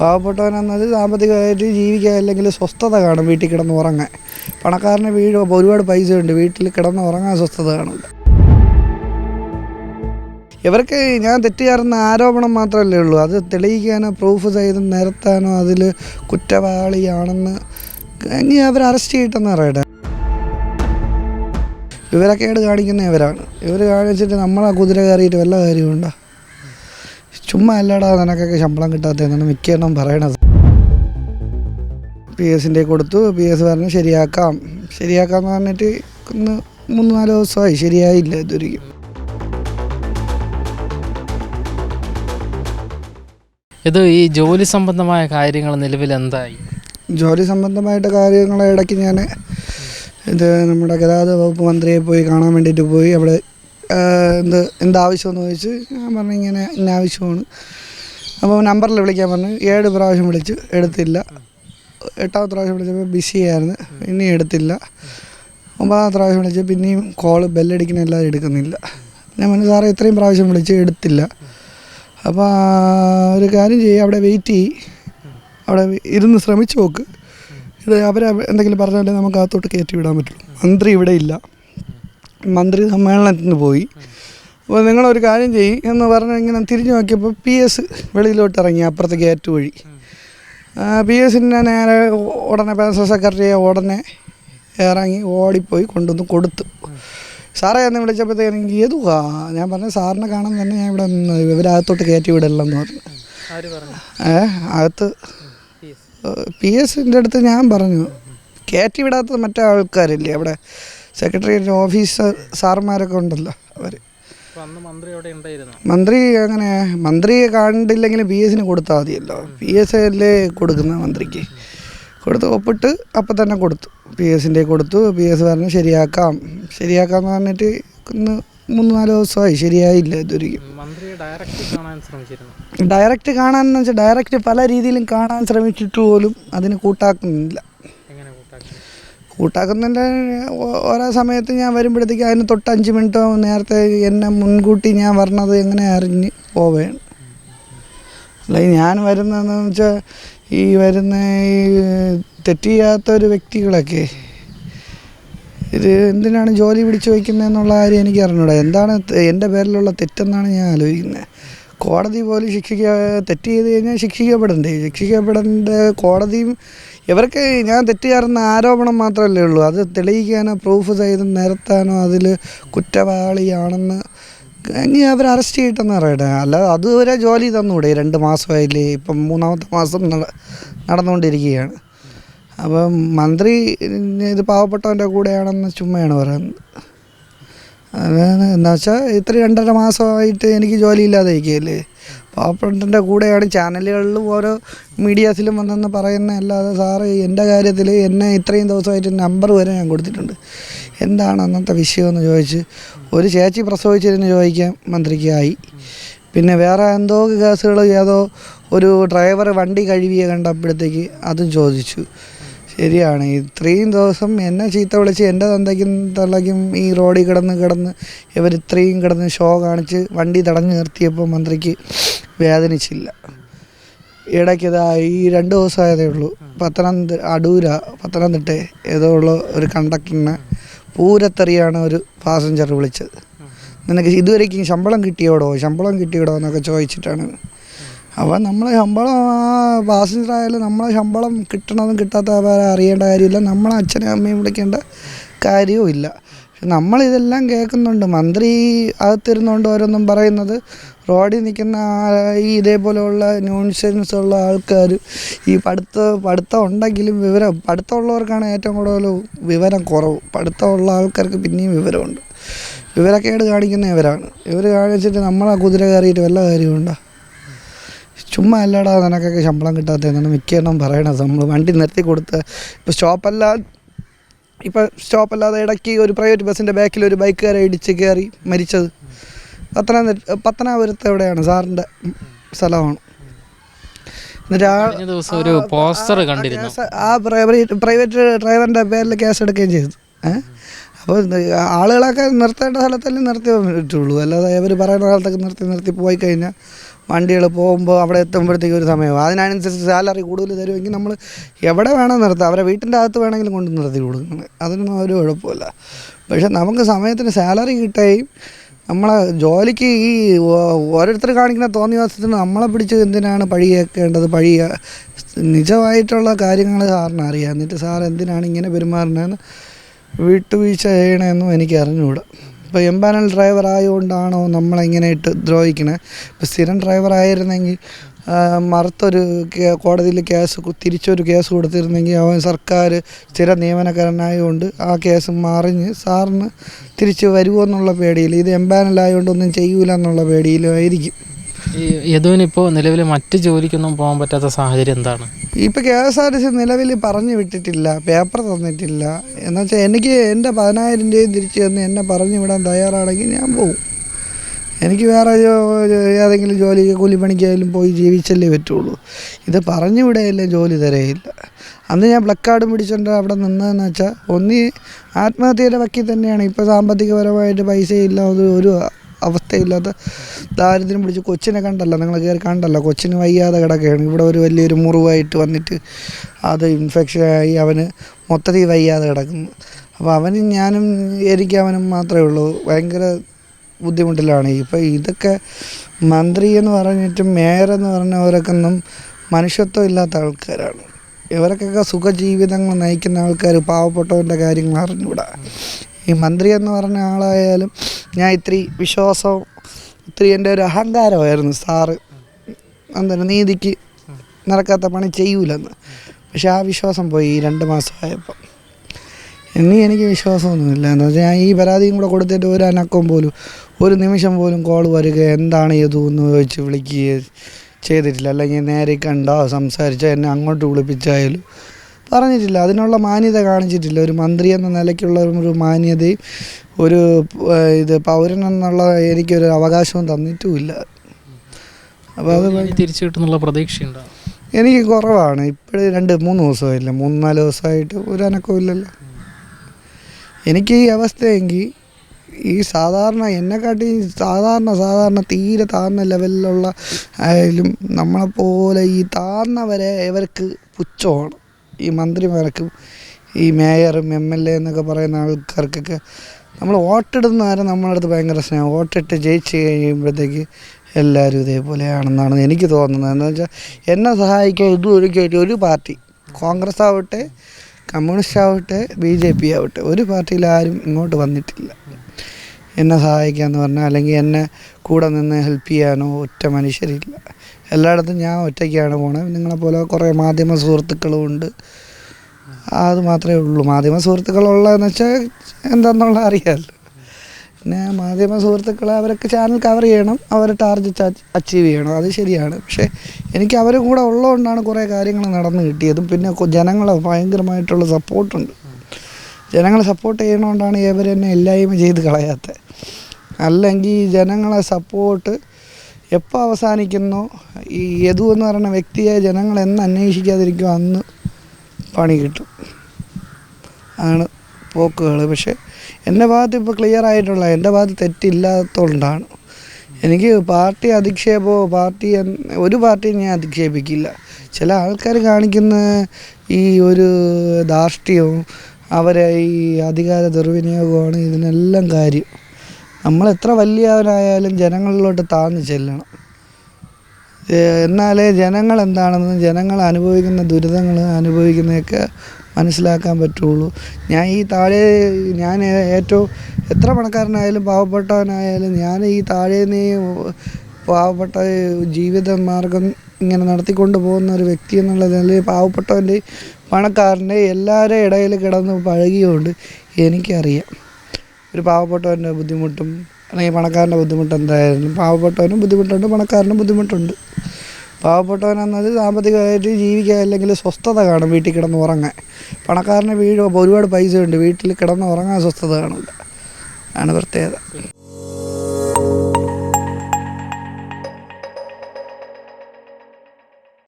പാവപ്പെട്ടവനെന്നത് സാമ്പത്തികമായിട്ട് ജീവിക്കുക അല്ലെങ്കിൽ സ്വസ്ഥത കാണും വീട്ടിൽ കിടന്ന് ഉറങ്ങാൻ. പണക്കാരന് വീട് ഒരുപാട് പൈസ ഉണ്ട് വീട്ടിൽ കിടന്ന് ഉറങ്ങാൻ സ്വസ്ഥത കാണില്ല ഇവർക്ക് ഞാൻ തെറ്റുകാരെന്ന ആരോപണം മാത്രമല്ലേ ഉള്ളൂ. അത് തെളിയിക്കാനോ പ്രൂഫ് ചെയ്ത് നിരത്താനോ അതിൽ കുറ്റവാളിയാണെന്ന് ഇനി അവർ അറസ്റ്റ് ചെയ്തിട്ടെന്ന് അറിയട്ടെ വിവരക്കേട് കാണിക്കുന്ന ഇവരാണ്. ഇവർ കാണിച്ചിട്ട് നമ്മളെ കുതിര കയറിയിട്ട് വല്ല കാര്യമുണ്ടോ ചുമ്മാ അല്ലടാ നിനക്കൊക്കെ ശമ്പളം കിട്ടാത്തതെന്നാണ് മിക്ക എണ്ണം പറയണത്. പി എസിന്റെ കൊടുത്തു പി എസ് പറഞ്ഞു ശരിയാക്കാം. എന്ന് പറഞ്ഞിട്ട് ഒന്ന് മൂന്ന് നാല് ദിവസമായി ശരിയായില്ല ഇതുവരെയും. ഇത് ഈ ജോലി സംബന്ധമായ കാര്യങ്ങൾ നിലവിൽ എന്തായി? ജോലി സംബന്ധമായിട്ട് കാര്യങ്ങളെ ഇടയ്ക്ക് ഞാൻ ഇത് നമ്മുടെ ഗതാഗത വകുപ്പ് മന്ത്രിയെ പോയി കാണാൻ വേണ്ടിയിട്ട് പോയി. അവിടെ എന്ത് എന്താവശ്യമെന്ന് ചോദിച്ച് ഞാൻ പറഞ്ഞു ഇങ്ങനെ ഇന്ന ആവശ്യമാണ് അപ്പോൾ നമ്പറിൽ വിളിക്കാൻ പറഞ്ഞു. ഏഴ് പ്രാവശ്യം വിളിച്ചു എടുത്തില്ല. എട്ടാമത്തെ പ്രാവശ്യം വിളിച്ചപ്പോൾ ബിസി ആയിരുന്നു പിന്നെയും എടുത്തില്ല. ഒമ്പതാമത്തെ പ്രാവശ്യം വിളിച്ച് പിന്നെയും കോൾ എല്ലാവരും എടുക്കുന്നില്ല. ഞാൻ പറഞ്ഞു സാറേ ഇത്രയും പ്രാവശ്യം വിളിച്ച് എടുത്തില്ല. അപ്പോൾ ഒരു കാര്യം ചെയ്യുക അവിടെ വെയിറ്റ് ചെയ്യ്. അവിടെ ഇരുന്ന് ശ്രമിച്ചു നോക്ക്. ഇത് അവർ എന്തെങ്കിലും പറഞ്ഞാലേ നമുക്ക് അകത്തോട്ട് കയറ്റി വിടാൻ പറ്റുള്ളൂ. മന്ത്രി ഇവിടെ ഇല്ല. മന്ത്രി സമ്മേളനത്തിന് പോയി. അപ്പോൾ നിങ്ങളൊരു കാര്യം ചെയ്യും എന്ന് പറഞ്ഞ് ഇങ്ങനെ തിരിഞ്ഞു നോക്കിയപ്പോൾ പി എസ് വെളിയിലോട്ട് ഇറങ്ങി അപ്പുറത്തെ ഗേറ്റ് വഴി പി എസിന്റെ നേരെ ഉടനെ പെൻസൽ സെക്രട്ടറിയെ ഉടനെ ഇറങ്ങി ഓടിപ്പോയി കൊണ്ടുവന്ന് കൊടുത്തു. സാറേ എന്നെ വിളിച്ചപ്പോഴത്തേക്ക് എനിക്ക് ഏതുവാ? ഞാൻ പറഞ്ഞു സാറിനെ കാണാൻ തന്നെ ഞാൻ ഇവിടെ ഇവരകത്തോട്ട് കയറ്റി വിടില്ലെന്ന് പറഞ്ഞു. ഏ അകത്ത് പി എസിന്റെ അടുത്ത് ഞാൻ പറഞ്ഞു കയറ്റി വിടാത്തത് മറ്റേ ആൾക്കാരില്ലേ അവിടെ? സെക്രട്ടേറിയറ്റ് ഓഫീസർ സാർമാരൊക്കെ ഉണ്ടല്ലോ അവർ. മന്ത്രി അങ്ങനെ മന്ത്രിയെ കണ്ടില്ലെങ്കിലും പി എസിന് കൊടുത്താൽ മതിയല്ലോ. പി എസ് അല്ലേ കൊടുക്കുന്ന മന്ത്രിക്ക്. കൊടുത്ത് ഒപ്പിട്ട് അപ്പം തന്നെ കൊടുത്തു. പി എസിന്റെ കൊടുത്തു. പി എസ് പറഞ്ഞു ശരിയാക്കാം. ശരിയാക്കാം എന്ന് പറഞ്ഞിട്ട് ഇന്ന് മൂന്ന് നാല് ദിവസമായി. ശരിയായില്ല ഇതൊരിക്കും ഡയറക്റ്റ് കാണാൻ കാണാനെന്ന് വെച്ചാൽ ഡയറക്റ്റ് പല രീതിയിലും കാണാൻ ശ്രമിച്ചിട്ട് പോലും അതിന് കൂട്ടാക്കുന്നില്ല. കൂട്ടാക്കുന്നതിന്റെ ഓ- ഓരോ സമയത്ത് ഞാൻ വരുമ്പോഴത്തേക്ക് അതിന് തൊട്ട് അഞ്ച് മിനിറ്റ് നേരത്തെ എന്നെ മുൻകൂട്ടി ഞാൻ വരണത് എങ്ങനെ അറിഞ്ഞ് പോവുകയാണ്. അല്ലെങ്കിൽ ഞാൻ വരുന്നതെന്ന് വെച്ചാൽ ഈ വരുന്ന ഈ തെറ്റ് ചെയ്യാത്ത ഒരു വ്യക്തികളൊക്കെ ഇത് എന്തിനാണ് ജോലി പിടിച്ചു വയ്ക്കുന്നതെന്നുള്ള കാര്യം എനിക്ക് അറിഞ്ഞൂടാ എന്താണ് എന്റെ പേരിലുള്ള തെറ്റെന്നാണ് ഞാൻ ആലോചിക്കുന്നത്. കോടതി പോലും ശിക്ഷിക്ക തെറ്റ് ചെയ്ത് കഴിഞ്ഞാൽ ശിക്ഷിക്കപ്പെടണ്ടേ? ശിക്ഷിക്കപ്പെടേണ്ട കോടതിയും ഇവർക്ക് ഞാൻ തെറ്റുകാരെന്ന ആരോപണം മാത്രമല്ലേ ഉള്ളൂ. അത് തെളിയിക്കാനോ പ്രൂഫ് ചെയ്ത് നിരത്താനോ അതിൽ കുറ്റവാളിയാണെന്ന് ഇനി അവർ അറസ്റ്റ് ചെയ്തിട്ടെന്ന് പറയട്ടെ. അല്ലാതെ അതുവരെ ജോലി തന്നൂടെ. രണ്ട് മാസമായില്ലേ? ഇപ്പം മൂന്നാമത്തെ മാസം നട- നടന്നുകൊണ്ടിരിക്കുകയാണ്. അപ്പം മന്ത്രി ഇത് പാവപ്പെട്ടവന്റെ കൂടെയാണെന്ന് ചുമ്മയാണ് പറയുന്നത്. എന്താ വെച്ചാൽ ഇത്ര രണ്ടര മാസമായിട്ട് എനിക്ക് ജോലി ഇല്ലാതെ ഇരിക്കുകയല്ലേ പാവപ്പെട്ടന്റെ കൂടെയാണ് ചാനലുകളിലും ഓരോ മീഡിയാസിലും വന്നെന്ന് പറയുന്ന അല്ലാതെ സാറ് എന്റെ കാര്യത്തിൽ എന്നെ ഇത്രയും ദിവസമായിട്ട് നമ്പർ വരെ ഞാൻ കൊടുത്തിട്ടുണ്ട്. എന്താണ് അന്നത്തെ വിഷയമെന്ന് ചോദിച്ച് ഒരു ചേച്ചി പ്രസവിച്ചതിന് ചോദിക്കാൻ മന്ത്രിക്കായി. പിന്നെ വേറെ എന്തോ കേസുകൾ ഏതോ ഒരു ഡ്രൈവർ വണ്ടി കഴുകിയ കണ്ടപ്പോഴത്തേക്ക് അതും ചോദിച്ചു. ശരിയാണ്. ഇത്രയും ദിവസം എന്നെ ചീത്ത വിളിച്ച് എന്റെ തന്തയ്ക്കും തള്ളയ്ക്കും ഈ റോഡിൽ കിടന്ന് കിടന്ന് ഇവർ ഇത്രയും കിടന്ന് ഷോ കാണിച്ച് വണ്ടി തടഞ്ഞു നിർത്തിയപ്പോൾ മന്ത്രിക്ക് വേദനിച്ചില്ല. ഇടയ്ക്കിതാ ഈ രണ്ട് ദിവസമായതേ ഉള്ളൂ. പത്തനംതിട്ട അടൂര പത്തനംതിട്ട ഏതോ ഉള്ള ഒരു കണ്ടക്ടറിനെ പൂരത്തെറിയാണ് ഒരു പാസഞ്ചർ വിളിച്ചത്. നിനക്ക് ഇതുവരേക്കും ശമ്പളം കിട്ടിയോടോ? ശമ്പളം കിട്ടിയോടോ എന്നൊക്കെ ചോദിച്ചിട്ടാണ് അപ്പോൾ നമ്മളെ ശമ്പളം പാസഞ്ചർ ആയാലും നമ്മളെ ശമ്പളം കിട്ടണതും കിട്ടാത്ത അറിയേണ്ട കാര്യമില്ല. നമ്മളെ അച്ഛനെയും അമ്മയും വിളിക്കേണ്ട കാര്യവും ഇല്ല. നമ്മളിതെല്ലാം കേൾക്കുന്നുണ്ട്. മന്ത്രി അകത്തിരുന്നുകൊണ്ട് ഓരോന്നും പറയുന്നത്. റോഡിൽ നിൽക്കുന്ന ഈ ഇതേപോലെയുള്ള ന്യൂൺസെൻസ് ഉള്ള ആൾക്കാർ ഈ പഠിത്ത പഠിത്തം ഉണ്ടെങ്കിലും വിവരം പഠിത്തമുള്ളവർക്കാണ് ഏറ്റവും കൂടുതൽ വിവരം കുറവ്. പഠിത്തമുള്ള ആൾക്കാർക്ക് പിന്നെയും വിവരമുണ്ട്. വിവരക്കേട് കാണിക്കുന്ന ഇവരാണ്. ഇവർ കാണിച്ചിട്ട് നമ്മളെ കുതിര കയറിയിട്ട് വല്ല കാര്യമുണ്ടോ? ചുമ്മാ അല്ലടാ നിനക്കൊക്കെ ശമ്പളം കിട്ടാത്തതെന്നാണ് മിക്ക എണ്ണം പറയണത് നമ്മൾ വണ്ടി നിർത്തി കൊടുത്ത് ഇപ്പോൾ സ്റ്റോപ്പല്ല ഇപ്പം സ്റ്റോപ്പല്ലാതെ ഇടയ്ക്ക് ഒരു പ്രൈവറ്റ് ബസ്സിന്റെ ബാക്കിൽ ഒരു ബൈക്കുകാരെ ഇടിച്ച് കയറി മരിച്ചത്. പത്തനാപുരത്ത് പത്തനാപുരത്ത് എവിടെയാണ്? സാറിന്റെ സ്ഥലമാണ്. എന്നിട്ട് ഒരു പോസ്റ്റർ കണ്ടിരുന്നു. ആ പ്രൈവറ്റ് പ്രൈവറ്റ് ഡ്രൈവറിന്റെ പേരിൽ കേസ് എടുക്കുകയും ചെയ്തു. അപ്പോൾ ആളുകളൊക്കെ നിർത്തേണ്ട സ്ഥലത്തല്ലേ നിർത്തി പറ്റുള്ളൂ അല്ലാതെ അവർ പറയുന്ന സ്ഥലത്തൊക്കെ നിർത്തി നിർത്തി പോയി കഴിഞ്ഞാൽ വണ്ടികൾ പോകുമ്പോൾ അവിടെ എത്തുമ്പോഴത്തേക്ക് ഒരു സമയമാവും. അതിനനുസരിച്ച് സാലറി കൂടുതൽ തരുമെങ്കിൽ നമ്മൾ എവിടെ വേണം നിർത്താം. അവരെ വീട്ടിന്റെ അകത്ത് വേണമെങ്കിലും കൊണ്ട് നിർത്തി കൊടുക്കണം. അതിനൊന്നും ഒരു കുഴപ്പമില്ല. പക്ഷെ നമുക്ക് സമയത്തിന് സാലറി കിട്ടുകയും നമ്മളെ ജോലിക്ക് ഈ ഓരോരുത്തർ കാണിക്കുന്ന തോന്നിവാസത്തിന് നമ്മളെ പിടിച്ച് എന്തിനാണ് പഴിയേക്കേണ്ടത്? പഴി നിജമായിട്ടുള്ള കാര്യങ്ങൾ സാറിന് അറിയാം. എന്നിട്ട് സാർ എന്തിനാണ് ഇങ്ങനെ പെരുമാറുന്നതെന്ന് വിട്ടുവീഴ്ച ചെയ്യണമെന്നും എനിക്ക് അറിഞ്ഞുകൂടാ. ഇപ്പോൾ എംപാനൽ ഡ്രൈവർ ആയതുകൊണ്ടാണോ നമ്മളെങ്ങനെ ഇട്ട് ദ്രോഹിക്കണേ? ഇപ്പോൾ സ്ഥിരം ഡ്രൈവർ ആയിരുന്നെങ്കിൽ മറുത്തൊരു കോടതിയിൽ കേസ് തിരിച്ചൊരു കേസ് കൊടുത്തിരുന്നെങ്കിൽ അവൻ സർക്കാർ സ്ഥിര നിയമനക്കാരനായതുകൊണ്ട് ആ കേസ് മറിഞ്ഞ് സാറിന് തിരിച്ച് വരുമോ എന്നുള്ള പേടിയിൽ ഇത് എംപാനലായതുകൊണ്ട് ഒന്നും ചെയ്യൂല എന്നുള്ള പേടിയിലായിരിക്കും. യദുവിനിപ്പോൾ നിലവിൽ മറ്റ് ജോലിക്കൊന്നും പോകാൻ പറ്റാത്ത സാഹചര്യം എന്താണ്? ഇപ്പം K S R T C നിലവിൽ പറഞ്ഞു വിട്ടിട്ടില്ല പേപ്പർ തന്നിട്ടില്ല. എന്നുവെച്ചാൽ എനിക്ക് എന്റെ പതിനായിരം രൂപയും തിരിച്ചു തന്ന് എന്നെ പറഞ്ഞു വിടാൻ തയ്യാറാണെങ്കിൽ ഞാൻ പോകും എനിക്ക് വേറെ ഏതെങ്കിലും ജോലി കൂലിപ്പണിക്കായാലും പോയി ജീവിച്ചല്ലേ പറ്റുള്ളൂ. ഇത് പറഞ്ഞു വിടുകയല്ലേ ജോലി തരയില്ല. അന്ന് ഞാൻ പ്ലക്കാർഡും പിടിച്ചുകൊണ്ട് അവിടെ നിന്നതെന്ന് വെച്ചാൽ ഒന്നി ആത്മഹത്യയുടെ വക്കിൽ തന്നെയാണ്. ഇപ്പോൾ സാമ്പത്തികപരമായിട്ട് പൈസയില്ല ഒരു അവസ്ഥയില്ലാത്ത ദാരിദ്ര്യം പിടിച്ച് കൊച്ചിനെ കണ്ടല്ല നിങ്ങൾ കയറി കണ്ടല്ല. കൊച്ചിന് വയ്യാതെ കിടക്കുകയാണ്. ഇവിടെ ഒരു വലിയൊരു മുറിവായിട്ട് വന്നിട്ട് അത് ഇൻഫെക്ഷൻ ആയി അവന് മൊത്തത്തിൽ വയ്യാതെ കിടക്കുന്നു. അപ്പോൾ അവനും ഞാനും എനിക്ക് മാത്രമേ ഉള്ളൂ. ഭയങ്കര ബുദ്ധിമുട്ടിലാണ്. ഇപ്പോൾ ഇതൊക്കെ മന്ത്രി എന്ന് പറഞ്ഞിട്ട് മേയർ എന്ന് പറഞ്ഞവരൊക്കെ ഒന്നും മനുഷ്യത്വം ഇല്ലാത്ത ആൾക്കാരാണ്. ഇവർക്കൊക്കെ സുഖജീവിതങ്ങൾ നയിക്കുന്ന ആൾക്കാർ പാവപ്പെട്ടവന്റെ കാര്യങ്ങൾ അറിഞ്ഞുകൂടാ. ഈ മന്ത്രി എന്ന് പറഞ്ഞ ആളായാലും ഞാൻ ഇത്തിരി വിശ്വാസവും ഇത്തിരി എന്റെ ഒരു അഹങ്കാരമായിരുന്നു. സാറ് എന്താണ് നീതിക്ക് നടക്കാത്ത പണി ചെയ്യൂലെന്ന്. പക്ഷെ ആ വിശ്വാസം പോയി ഈ രണ്ട് മാസമായപ്പം ഇനി എനിക്ക് വിശ്വാസമൊന്നുമില്ല എന്ന് വെച്ചാൽ ഞാൻ ഈ പരാതിയും കൂടെ കൊടുത്തിട്ട് ഒരു അനക്കം പോലും ഒരു നിമിഷം പോലും കോൾ വരിക എന്താണ് ചെയ്തു എന്ന് ചോദിച്ച് വിളിക്കുകയോ ചെയ്തിട്ടില്ല. അല്ലെങ്കിൽ നേരെ കണ്ടോ സംസാരിച്ചോ എന്നെ അങ്ങോട്ട് വിളിപ്പിച്ചായാലും പറഞ്ഞിട്ടില്ല. അതിനുള്ള മാന്യത കാണിച്ചിട്ടില്ല. ഒരു മന്ത്രി എന്ന നിലയ്ക്കുള്ള ഒരു മാന്യതയും ഒരു ഇത് പൗരൻ എന്നുള്ള എനിക്കൊരു അവകാശവും തന്നിട്ടുമില്ല. അപ്പോൾ അത് തിരിച്ചു കിട്ടുന്നുള്ള പ്രതീക്ഷയുണ്ടോ? എനിക്ക് കുറവാണ്. ഇപ്പോഴും രണ്ട് മൂന്ന് ദിവസമായില്ല. മൂന്ന് നാല് ദിവസമായിട്ട് ഒരു അനക്കവും ഇല്ലല്ലോ എനിക്ക് ഈ അവസ്ഥയെങ്കിൽ ഈ സാധാരണ എന്നെക്കാട്ടി സാധാരണ സാധാരണ തീരെ താഴ്ന്ന ലെവലിലുള്ള ആയാലും നമ്മളെപ്പോലെ ഈ താഴ്ന്നവരെ ഇവർക്ക് പുച്ഛമാണ്. ഈ മന്ത്രിമാർക്കും ഈ മേയറും എം എൽ എ എന്നൊക്കെ പറയുന്ന ആൾക്കാർക്കൊക്കെ നമ്മൾ വോട്ടിടുന്ന നേരം നമ്മളെ അടുത്ത് ഭയങ്കര സ്നേഹം. വോട്ടിട്ട് ജയിച്ച് കഴിയുമ്പോഴത്തേക്ക് എല്ലാവരും ഇതേപോലെയാണെന്നാണ് എനിക്ക് തോന്നുന്നത്. എന്ന് വെച്ചാൽ എന്നെ സഹായിക്കാൻ ഇതും ഒരു കേട്ടി ഒരു പാർട്ടി. കോൺഗ്രസ് ആവട്ടെ കമ്മ്യൂണിസ്റ്റ് ആവട്ടെ ബി ജെ പി ആവട്ടെ ഒരു പാർട്ടിയിൽ ആരും ഇങ്ങോട്ട് വന്നിട്ടില്ല. എന്നെ സഹായിക്കാമെന്ന് പറഞ്ഞാൽ അല്ലെങ്കിൽ എന്നെ കൂടെ നിന്ന് ഹെൽപ്പ് ചെയ്യാനോ ഒറ്റ മനുഷ്യരില്ല. എല്ലായിടത്തും ഞാൻ ഒറ്റയ്ക്കാണ് പോണത് നിങ്ങളെപ്പോലെ കുറേ മാധ്യമ സുഹൃത്തുക്കളും ഉണ്ട്. അത് മാത്രമേ ഉള്ളൂ. മാധ്യമ സുഹൃത്തുക്കളുള്ളതെന്ന് വെച്ചാൽ എന്താണെന്നുള്ള അറിയാമല്ലോ പിന്നെ മാധ്യമ സുഹൃത്തുക്കളെ അവരൊക്കെ ചാനൽ കവർ ചെയ്യണം. അവർ ടാർഗറ്റ് അച്ചീവ് ചെയ്യണം. അത് ശരിയാണ്. പക്ഷേ എനിക്ക് അവർ കൂടെ ഉള്ളതുകൊണ്ടാണ് കുറേ കാര്യങ്ങൾ നടന്നു കിട്ടിയതും. പിന്നെ ജനങ്ങളെ ഭയങ്കരമായിട്ടുള്ള സപ്പോർട്ടുണ്ട് ജനങ്ങളെ സപ്പോർട്ട് ചെയ്യണോണ്ടാണ് ഇവരെന്നെ എല്ലായ്മ ചെയ്ത് കളയാത്തത് അല്ലെങ്കിൽ ജനങ്ങളെ സപ്പോർട്ട് എപ്പോൾ അവസാനിക്കുന്നു? ഈ യദു എന്ന് പറയുന്ന വ്യക്തിയെ ജനങ്ങൾ എന്ന് അന്വേഷിക്കാതിരിക്കും അന്ന് പണി കിട്ടും. ആണ് പോക്കുകൾ പക്ഷേ എന്റെ ഭാഗത്ത് ഇപ്പോൾ ക്ലിയർ ആയിട്ടുള്ള എന്റെ ഭാഗത്ത് തെറ്റില്ലാത്തതുകൊണ്ടാണ് എനിക്ക് പാർട്ടി അധിക്ഷേപമോ പാർട്ടി ഒരു പാർട്ടി ഞാൻ അധിക്ഷേപിക്കില്ല. ചില ആൾക്കാർ കാണിക്കുന്ന ഈ ഒരു ധാർഷ്ട്യവും അവരെ ഈ അധികാര ദുർവിനിയോഗമാണ് ഇതിനെല്ലാം കാര്യം. നമ്മൾ എത്ര വലിയവരായാലും ജനങ്ങളിലോട്ട് താഴ്ന്നു ചെല്ലണം. എന്നാലേ ജനങ്ങൾ എന്താണെന്ന് ജനങ്ങൾ അനുഭവിക്കുന്ന ദുരിതങ്ങൾ അനുഭവിക്കുന്നതൊക്കെ മനസ്സിലാക്കാൻ പറ്റുള്ളൂ. ഞാൻ ഈ താഴെ ഞാൻ ഏറ്റവും എത്ര പണക്കാരനായാലും പാവപ്പെട്ടവനായാലും ഞാൻ ഈ താഴെ നീ പാവപ്പെട്ട ജീവിത മാർഗം ഇങ്ങനെ നടത്തിക്കൊണ്ട് പോകുന്ന ഒരു വ്യക്തി എന്നുള്ള നിലയിൽ പാവപ്പെട്ടവന്റെ പണക്കാരന്റെ എല്ലാവരുടെ ഇടയിൽ കിടന്ന് പഴകിയോണ്ട് എനിക്കറിയാം. ഒരു പാവപ്പെട്ടവന്റെ ബുദ്ധിമുട്ടും അല്ലെങ്കിൽ പണക്കാരന്റെ ബുദ്ധിമുട്ട് എന്തായാലും പാവപ്പെട്ടവനും ബുദ്ധിമുട്ടുണ്ട് പണക്കാരനും ബുദ്ധിമുട്ടുണ്ട്. പാവപ്പെട്ടവൻ എന്നത് സാമ്പത്തികമായിട്ട് ജീവിക്കാൻ അല്ലെങ്കിൽ സ്വസ്ഥത കാണും വീട്ടിൽ കിടന്ന് ഉറങ്ങാൻ. പണക്കാരന് വീട് ഒരുപാട് പൈസ ഉണ്ട് വീട്ടിൽ കിടന്ന് ഉറങ്ങാൻ സ്വസ്ഥത കാണില്ല ആണ് പ്രത്യേകത.